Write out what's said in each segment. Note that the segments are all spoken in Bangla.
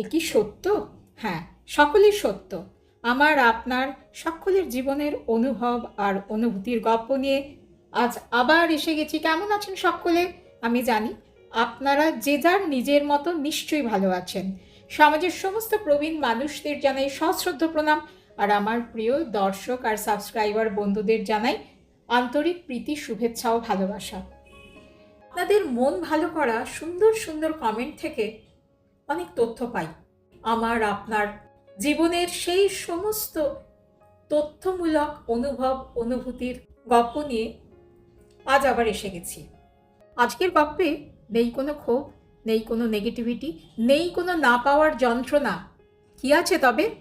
এ কি সত্য? হ্যাঁ সকলই সত্য। আমার, আপনার, সকলের জীবনের অনুভব আর অনুভূতির গল্প নিয়ে আজ আবার এসে গেছি। কেমন আছেন সকলে? আমি জানি আপনারা যে যার নিজের মতো নিশ্চয়ই ভালো আছেন। সমাজের সমস্ত প্রবীণ মানুষদের জানাই সশ্রদ্ধ প্রণাম আর আমার প্রিয় দর্শক আর সাবস্ক্রাইবার বন্ধুদের জানাই আন্তরিক প্রীতি, শুভেচ্ছা ও ভালোবাসা। আপনাদের মন ভালো করা সুন্দর সুন্দর কমেন্ট থেকে অনেক তথ্য পাই। আমার, আপনার জীবনের সেই সমস্ত তথ্যমূলক অনুভব, অনুভূতির গল্প নিয়ে আজ আবার এসে গেছি। আজকের গল্পে নেই কোনো ক্ষোভ, নেই কোনো নেগেটিভিটি নেই কোনো না পাওয়ার যন্ত্রণা। কি আছে তবে?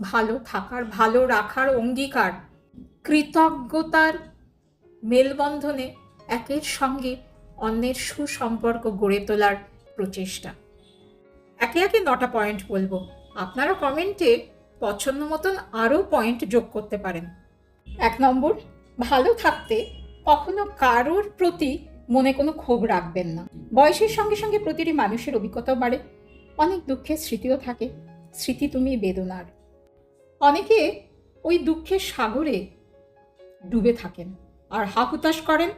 ভালো থাকার, ভালো রাখার অঙ্গীকার, কৃতজ্ঞতার মেলবন্ধনে একের সঙ্গে অন্যের সুসম্পর্ক গড়ে তোলার প্রচেষ্টা। একে একে নটা পয়েন্ট বলব। আপনারা কমেন্টে পছন্দ মতন আরও পয়েন্ট যোগ করতে পারেন। এক নম্বর, ভালো থাকতে কখনো কারোর প্রতি মনে কোনো ক্ষোভ রাখবেন না। বয়সের সঙ্গে সঙ্গে প্রতিটি মানুষের অভিজ্ঞতাও বাড়ে। অনেক দুঃখের স্মৃতিও থাকে। স্মৃতি তুমি বেদনার। অনেকে ওই দুঃখের সাগরে ডুবে থাকেন আর হাহুতাশ করেন,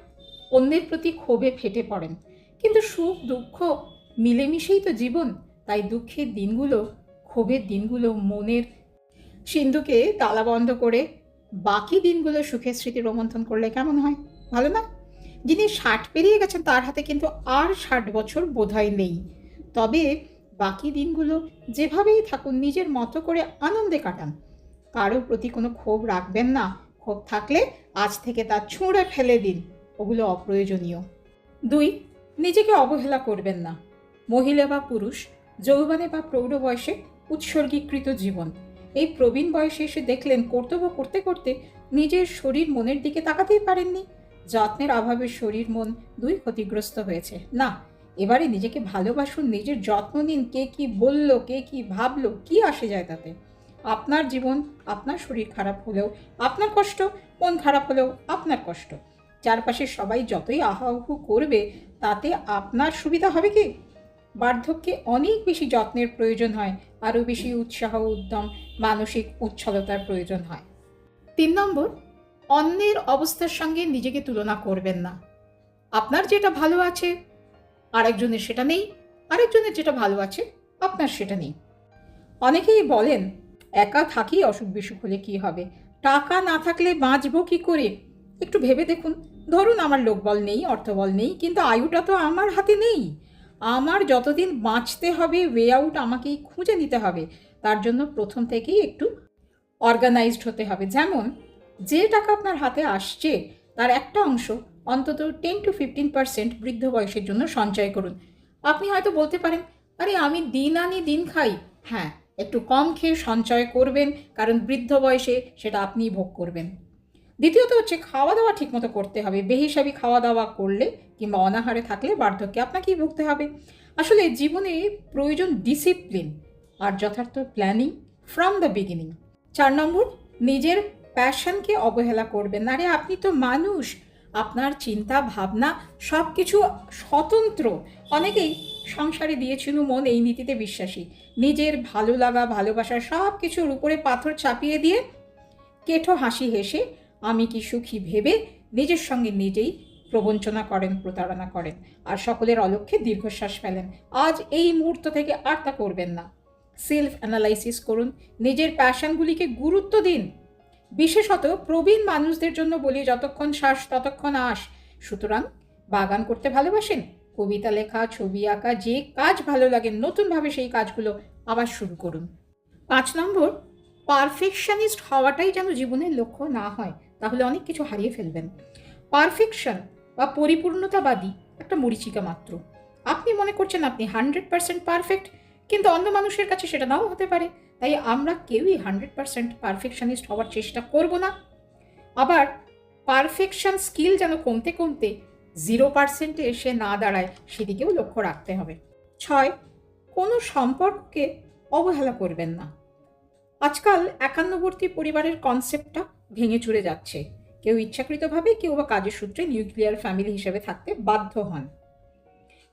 অন্যের প্রতি ক্ষোভে ফেটে পড়েন। কিন্তু সুখ, দুঃখ মিলেমিশেই তো জীবন। তাই দুঃখের দিনগুলো, ক্ষোভের দিনগুলো, মনের সিন্ধুকে তালা বন্ধ করে বাকি দিনগুলো সুখের স্মৃতি রোমন্থন করলে কেমন হয়? ভালো না? যিনি ষাট পেরিয়ে গেছেন, তার হাতে কিন্তু আর ষাট বছর বোধহয় নেই। তবে বাকি দিনগুলো যেভাবেই থাকুন, নিজের মতো করে আনন্দে কাটান। কারও প্রতি কোনো ক্ষোভ রাখবেন না। ক্ষোভ থাকলে আজ থেকে তা ছুঁড়ে ফেলে দিন। ওগুলো অপ্রয়োজনীয়। দুই, নিজেকে অবহেলা করবেন না। মহিলা বা পুরুষ যৌবনে বা প্রৌঢ় বয়সে উৎসর্গীকৃত জীবন। এই প্রবীণ বয়সে এসে দেখলেন কর্তব্য করতে করতে নিজের শরীর মনের দিকে তাকাতেই পারেননি। যত্নের অভাবে শরীর মন দুই ক্ষতিগ্রস্ত হয়েছে। না, এবারে নিজেকে ভালোবাসুন, নিজের যত্ন নিন, কে কি বলল, কে কি ভাবলো, কি আসে যায় তাতে? আপনার জীবন আপনার শরীর খারাপ হলেও আপনার কষ্ট, মন খারাপ হলেও আপনার কষ্ট। চারপাশে সবাই যতই আহাহু করবে, তাতে আপনার সুবিধা হবে কি? বার্ধক্যে অনেক বেশি যত্নের প্রয়োজন হয়, আরও বেশি উৎসাহ, উদ্যম, মানসিক উচ্ছলতার প্রয়োজন হয়। তিন নম্বর, অন্যের অবস্থার সঙ্গে নিজেকে তুলনা করবেন না। আপনার যেটা ভালো আছে, আরেকজনের সেটা নেই, আরেকজনের যেটা ভালো আছে, আপনার সেটা নেই। অনেকেই বলেন, একা থাকি অসুখ বিসুখ হলে কী হবে? টাকা না থাকলে বাঁচবো কি করে? একটু ভেবে দেখুন, ধরুন আমার লোকবল নেই, অর্থবল নেই, কিন্তু আয়ুটা তো আমার হাতে নেই। আমার যতদিন বাঁচতে হবে ওয়ে আউট আমাকেই খুঁজে নিতে হবে। তার জন্য প্রথম থেকেই একটু অর্গানাইজড হতে হবে। যেমন, যে টাকা আপনার হাতে আসছে, তার একটা অংশ অন্তত টেন টু ফিফটিন পার্সেন্ট বৃদ্ধ বয়সের জন্য সঞ্চয় করুন। আপনি হয়তো বলতে পারেন, আরে, আমি দিন আনি দিন খাই। হ্যাঁ একটু কম খেয়ে সঞ্চয় করবেন, কারণ বৃদ্ধ বয়সে সেটা আপনিই ভোগ করবেন। দ্বিতীয়ত হচ্ছে খাওয়া দাওয়া ঠিকমতো করতে হবে। বেহিসাবি খাওয়া দাওয়া করলে কিংবা অনাহারে থাকলে বার্ধক্যে আপনাকেই ভুগতে হবে। আসলে জীবনে প্রয়োজন ডিসিপ্লিন আর যথার্থ প্ল্যানিং ফ্রম দ্য বিগিনিং চার নম্বর, নিজের প্যাশনকে অবহেলা করবেন আরে, আপনি তো মানুষ। আপনার চিন্তা, ভাবনা সব কিছু স্বতন্ত্র। অনেকেই সংসারে দিয়েছিল মন, এই নীতিতে বিশ্বাসী। নিজের ভালো লাগা, ভালোবাসা সব কিছুর উপরে পাথর চাপিয়ে দিয়ে কেঠো হাসি হেসে আমি কি সুখী ভেবে নিজের সঙ্গে নিজেই প্রবঞ্চনা করেন, প্রতারণা করেন আর সকলের অলক্ষ্যে দীর্ঘশ্বাস ফেলেন। আজ এই মুহূর্ত থেকে আর তা করবেন না। সেলফ অ্যানালাইসিস করুন। নিজের প্যাশনগুলিকে গুরুত্ব দিন। বিশেষত প্রবীণ মানুষদের জন্য বলি, যতক্ষণ শ্বাস, ততক্ষণ আস সুতরাং বাগান করতে ভালোবাসেন। কবিতা লেখা, ছবি আঁকা, যে কাজ ভালো লাগে, নতুনভাবে সেই কাজগুলো আবার শুরু করুন। পাঁচ নম্বর, পারফেকশনিস্ট হওয়াটাই যেন জীবনের লক্ষ্য না হয়। তাহলে অনেক কিছু হারিয়ে ফেলবেন। পারফেকশন বা পরিপূর্ণতাবাদী একটা মরিচিকা মাত্র। আপনি মনে করছেন আপনি হান্ড্রেড পারসেন্ট পারফেক্ট, কিন্তু অন্য মানুষের কাছে সেটা নাও হতে পারে। তাই আমরা কেউই হান্ড্রেড পার্সেন্ট পারফেকশনিস্ট হওয়ার চেষ্টা করব না। আবার পারফেকশন স্কিল যেন কমতে কমতে জিরো পার্সেন্টে এসে না দাঁড়ায়, সেদিকেও লক্ষ্য রাখতে হবে। ছয়, কোনো সম্পর্ককে অবহেলা করবেন না। আজকাল একান্নবর্তী পরিবারের কনসেপ্টটা ভেঙে চুরে যাচ্ছে। কেউ ইচ্ছাকৃতভাবে কেউ বা কাজের সূত্রে নিউক্লিয়ার ফ্যামিলি হিসেবে থাকতে বাধ্য হন।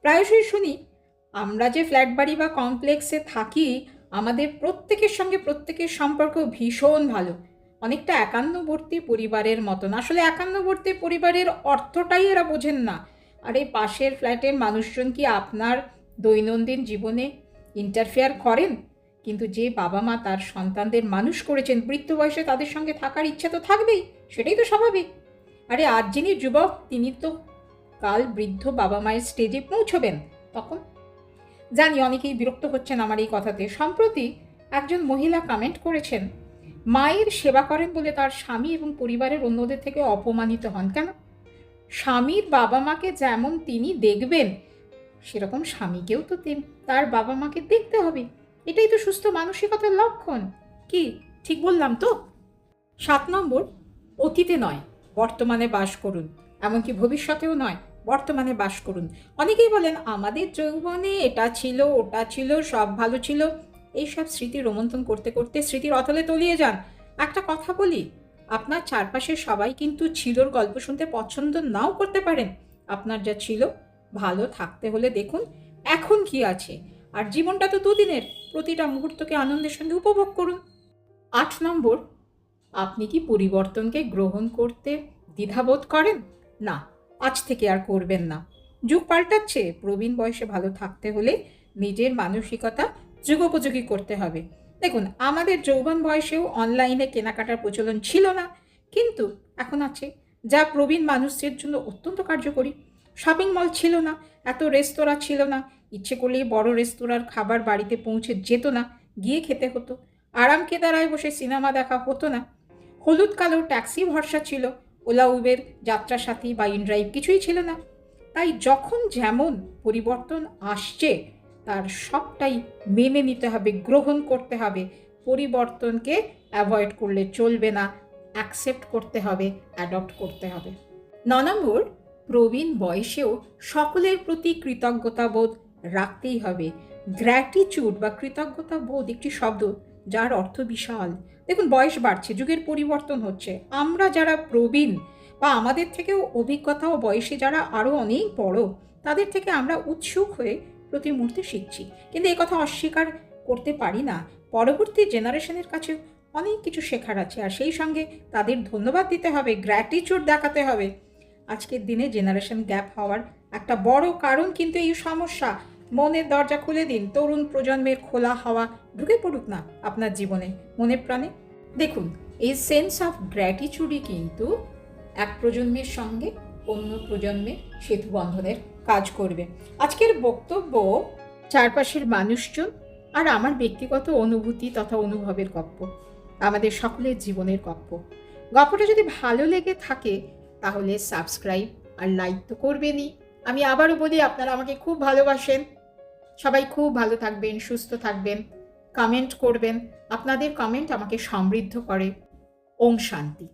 প্রায়শই শুনি, আমরা যে ফ্ল্যাট বাড়ি বা কমপ্লেক্সে থাকি, আমাদের প্রত্যেকের সঙ্গে প্রত্যেকের সম্পর্ক ভীষণ ভালো। অনেকটা একান্নবর্তী পরিবারের মতন। আসলে একান্নবর্তী পরিবারের অর্থটাই এরা বোঝেন না। আর এই পাশের ফ্ল্যাটের মানুষজন কি আপনার দৈনন্দিন জীবনে ইন্টারফেয়ার করেন? কিন্তু যে বাবা মা তার সন্তানদের মানুষ করেছেন, বৃদ্ধ বয়সে তাদের সঙ্গে থাকার ইচ্ছা তো থাকবেই, সেটাই তো স্বাভাবিক। আরে আজ যিনি যুবক, তিনি তো কাল বৃদ্ধ বাবা মায়ের স্টেজে পৌঁছবেন, তখন? জানি অনেকেই বিরক্ত হচ্ছেন আমার এই কথাতে। সম্প্রতি একজন মহিলা কমেন্ট করেছেন, মায়ের সেবা করেন বলে তার স্বামী এবং পরিবারের অন্যদের থেকে অপমানিত হন কেন? স্বামীর বাবা মাকে যেমন তিনি দেখবেন, সেরকম স্বামীকেও তো তার বাবা মাকে দেখতে হবে। এটাই তো সুস্থ মানসিকতার লক্ষণ। কি? ঠিক বললাম তো? সাত নম্বর, অতীতে নয়, বর্তমানে বাস করুন। এমনকি ভবিষ্যতেও নয়, বর্তমানে বাস করুন। অনেকেই বলেন, আমাদের যৌবনে এটা ছিল, ওটা ছিল, সব ভালো ছিল। এইসব স্মৃতি রোমন্থন করতে করতে স্মৃতির অতলে তলিয়ে যান। একটা কথা বলি, আপনার চারপাশের সবাই কিন্তু ছিলর গল্প শুনতে পছন্দ নাও করতে পারেন। আপনার যা ছিল, ভালো থাকতে হলে দেখুন, এখন কি আছে? আর জীবনটা তো দুদিনের। প্রতিটা মুহূর্তকে আনন্দের সঙ্গে উপভোগ করুন। আট নম্বর, আপনি কি পরিবর্তনকে গ্রহণ করতে দ্বিধাবোধ করেন? না, আজ থেকে আর করবেন না। যুগ পাল্টাচ্ছে, প্রবীণ বয়সে ভালো থাকতে হলে নিজের মানসিকতা যুগোপযোগী করতে হবে। দেখুন, আমাদের যৌবন বয়সেও অনলাইনে কেনাকাটার প্রচলন ছিল না, কিন্তু এখন আছে, যা প্রবীণ মানুষদের জন্য অত্যন্ত কার্যকরী। শপিং মল ছিল না, এত রেস্তোরাঁ ছিল না ইচ্ছে করলেই বড় রেস্তোরাঁর খাবার বাড়িতে পৌঁছে যেত না, গিয়ে খেতে হতো। আরাম কেদারায় বসে সিনেমা দেখা হতো না। হলুদ কালো ট্যাক্সি ভরসা ছিল, ওলা উবের, যাত্রা সাথী বা ইনড্রাইভ কিছুই ছিল না। তাই যখন যেমন পরিবর্তন আসছে, তার সবটাই মেনে নিতে হবে, গ্রহণ করতে হবে। পরিবর্তনকে অ্যাভয়েড করলে চলবে না, অ্যাকসেপ্ট করতে হবে, অ্যাডপ্ট করতে হবে। ন নম্বর, প্রবীণ বয়সেও সকলের প্রতি কৃতজ্ঞতা বোধ রাখতেই হবে। গ্র্যাটিচিউড বা কৃতজ্ঞতা বোধ একটি শব্দ যার অর্থ বিশাল। দেখুন, বয়স বাড়ছে, যুগের পরিবর্তন হচ্ছে। আমরা যারা প্রবীণ বা আমাদের থেকেও অভিজ্ঞতা ও বয়সে যারা আরও অনেক বড়, তাদের থেকে আমরা উৎসুক হয়ে প্রতি মুহূর্তে শিখছি। কিন্তু এই কথা অস্বীকার করতে পারি না। পরবর্তী জেনারেশনের কাছে অনেক কিছু শেখার আছে আর সেই সঙ্গে তাদের ধন্যবাদ দিতে হবে গ্র্যাটিচিউড দেখাতে হবে। আজকের দিনে জেনারেশন গ্যাপ হওয়ার একটা বড় কারণ কিন্তু এই সমস্যা। মনের দরজা খুলে দিন। তরুণ প্রজন্মের খোলা হাওয়া ঢুকে পড়ুক না আপনার জীবনে। মনে প্রাণে। দেখুন, এই সেন্স অফ গ্র্যাটিচিউডই কিন্তু এক প্রজন্মের সঙ্গে অন্য প্রজন্মের সেতু বন্ধনের কাজ করবে। আজকের বক্তব্য, চারপাশের মানুষজন আর আমার ব্যক্তিগত অনুভূতি তথা অনুভবের গপ্প, আমাদের সকলের জীবনের গপ্প। গল্পটা যদি ভালো লেগে থাকে, তাহলে সাবস্ক্রাইব আর লাইক তো করবেনই। আমি আবারও বলি, আপনারা আমাকে খুব ভালোবাসেন। সবাই খুব ভালো থাকবেন, সুস্থ থাকবেন কমেন্ট করবেন। আপনাদের কমেন্ট আমাকে সমৃদ্ধ করে। ওম শান্তি।